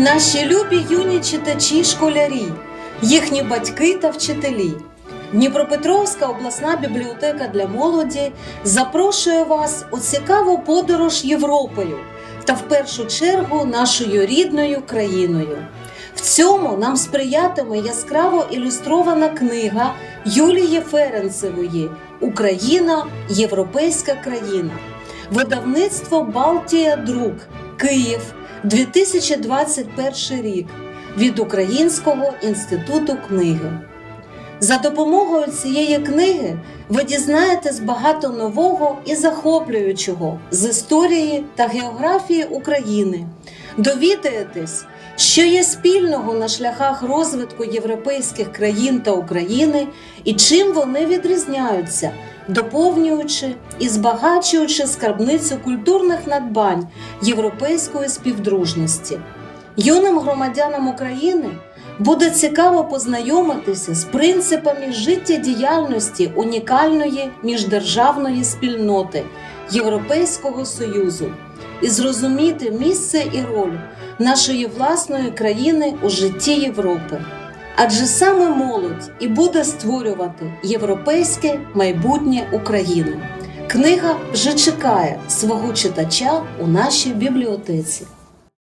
Наші любі юні читачі школярі, їхні батьки та вчителі. Дніпропетровська обласна бібліотека для молоді запрошує вас у цікаву подорож Європою та в першу чергу нашою рідною країною. В цьому нам сприятиме яскраво ілюстрована книга Юлії Ференцевої Україна Європейська країна. Видавництво Балтія Друк Київ 2021 рік від Українського інституту книги. За допомогою цієї книги ви дізнаєтесь багато нового і захоплюючого з історії та географії України. Довідаєтесь, що є спільного на шляхах розвитку європейських країн та України і чим вони відрізняються, доповнюючи і збагачуючи скарбницю культурних надбань європейської співдружності. Юним громадянам України буде цікаво познайомитися з принципами життєдіяльності унікальної міждержавної спільноти Європейського Союзу і зрозуміти місце і роль нашої власної країни у житті Європи. Адже саме молодь і буде створювати європейське майбутнє України. Книга вже чекає свого читача у нашій бібліотеці.